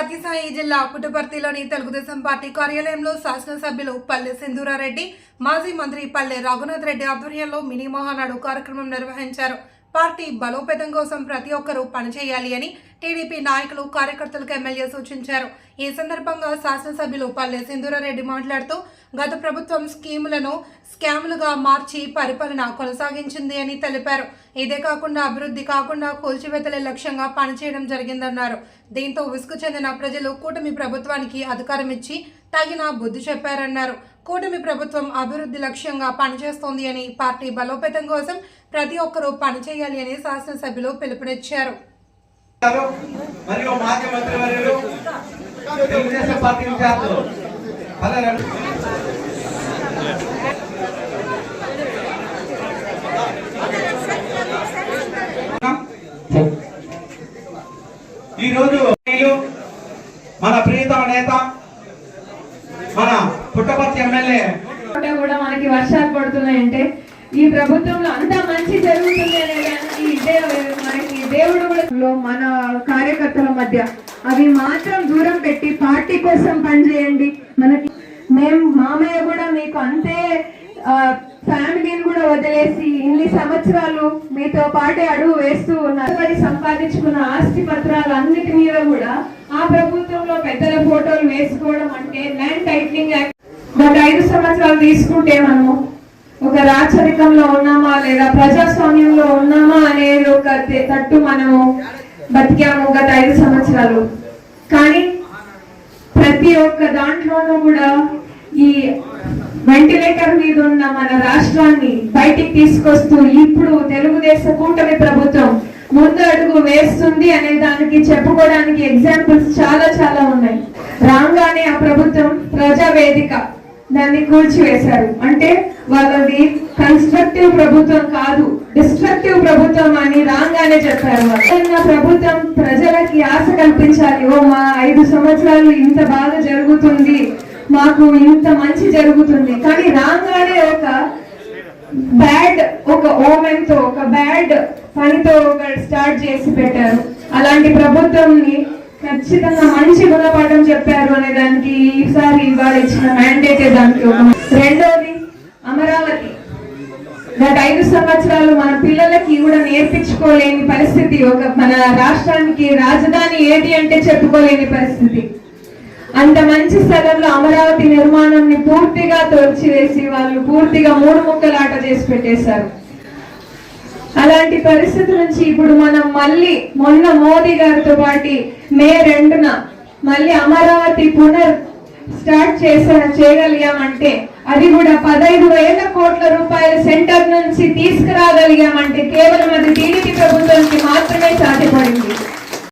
సత్యసాయి జిల్లా పుట్టపర్తిలోని తెలుగుదేశం పార్టీ కార్యాలయంలో శాసనసభ్యులు పల్లె సింధూరారెడ్డి మాజీ మంత్రి పల్లె రఘునాథ్ రెడ్డి ఆధ్వర్యంలో మినీ మహానాడు కార్యక్రమం నిర్వహించారు. పార్టీ బలోపేతం కోసం ప్రతి ఒక్కరూ పనిచేయాలి అని టీడీపీ నాయకులు కార్యకర్తలకు ఎమ్మెల్యే సూచించారు. ఈ సందర్భంగా శాసనసభ్యులు పల్లె సింధూరారెడ్డి మాట్లాడుతూ గత ప్రభుత్వం స్కీములను స్కాములుగా మార్చి పరిపాలన కొనసాగించింది అని తెలిపారు. ఇదే కాకుండా అభివృద్ధి కాకుండా కూల్చివేతలే లక్ష్యంగా పనిచేయడం జరిగిందన్నారు. దీంతో విసుగు చెందిన ప్రజలు కూటమి ప్రభుత్వానికి అధికారం ఇచ్చి తగిన బుద్ధి చెప్పారన్నారు. కూటమి ప్రభుత్వం అభివృద్ధి లక్ష్యంగా పనిచేస్తోంది అని పార్టీ బలోపేతం కోసం ప్రతి ఒక్కరూ పనిచేయాలి అని శాసనసభ్యులు పిలుపునిచ్చారు. ఈరోజు మన ప్రియతమ నేత మన పుట్టపర్తి ఎమ్మెల్యే. కూడా మనకి వర్షాలు పడుతున్నాయంటే ఈ ప్రభుత్వంలో అంతా మంచి జరుగుతుంది ఇదే మనకి దేవుడు కూడా మన కార్యకర్తల మధ్య అవి మాత్రం దూరం పెట్టి పార్టీ కోసం పనిచేయండి మనకి మేము మామయ్య కూడా మీకు అంతే ఫ్యామిలీని కూడా వదిలేసి ఇన్ని సంవత్సరాలు మీతో పాటే అడుగు వేస్తూ ఉన్నారు. సంపాదించుకున్న ఆస్తి పత్రాలు అన్నిటి మీద కూడా ఆ ప్రభుత్వంలో పెద్ద ఫోటోలు వేసుకోవడం అంటే ల్యాండ్ టైటిలింగ్ యాక్ట్. గత ఐదు సంవత్సరాలు తీసుకుంటే మనము ఒక రాచరికంలో ఉన్నామా లేదా ప్రజాస్వామ్యంలో ఉన్నామా అనేది ఒక తట్టు మనము బతికాము గత ఐదు సంవత్సరాలు. కానీ ప్రతి ఒక్క దాంట్లోనూ కూడా ఈ వెంటిలేటర్ మీద ఉన్న మన రాష్ట్రాన్ని బయటికి తీసుకొస్తూ ఇప్పుడు తెలుగుదేశ కూటమి ప్రభుత్వం ముందు అడుగు వేస్తుంది అనే దానికి చెప్పుకోవడానికి ఎగ్జాంపుల్స్ చాలా చాలా ఉన్నాయి. రాగానే ఆ ప్రభుత్వం ప్రజా వేదిక దాన్ని కూల్చివేశారు. అంటే వాళ్ళది కన్స్ట్రక్టివ్ ప్రభుత్వం కాదు డిస్ట్రక్టివ్ ప్రభుత్వం అని రాగానే చెప్పారు ప్రభుత్వం ప్రజలకి ఆశ కల్పించాలి ఓ మా ఐదు సంవత్సరాలు ఇంత బాగా జరుగుతుంది మాకు ఇంత మంచి జరుగుతుంది. కానీ రాగానే ఒక బ్యాడ్ ఒక ఓమెన్తో ఒక బ్యాడ్ పనితో ఒక స్టార్ట్ చేసి పెట్టారు. అలాంటి ప్రభుత్వంని ఖచ్చితంగా మంచి గుణపాఠం చెప్పారు అనే దానికి ఈసారి ఇవాళ ఇచ్చిన మ్యాండేట్ దానికి ఒక రెండోది అమరావతి. గత ఐదు సంవత్సరాలు మన పిల్లలకి కూడా నేర్పించుకోలేని పరిస్థితి. ఒక మన రాష్ట్రానికి రాజధాని ఏది అంటే చెప్పుకోలేని పరిస్థితి. అంత మంచి స్థలంలో అమరావతి నిర్మాణాన్ని పూర్తిగా తోల్చివేసి వాళ్ళు పూర్తిగా మూడు ముక్కలాట చేసి పెట్టేశారు. అలాంటి పరిస్థితి నుంచి ఇప్పుడు మనం మళ్ళీ మొన్న మోదీ గారితో పాటు మే రెండున మళ్ళీ అమరావతి పునర్ స్టార్ట్ చేసా చేయగలిగామంటే అది కూడా పదహైదు వేల కోట్ల రూపాయల సెంటర్ నుంచి తీసుకురాగలిగామంటే కేవలం అది టీడీపీ ప్రభుత్వానికి మాత్రమే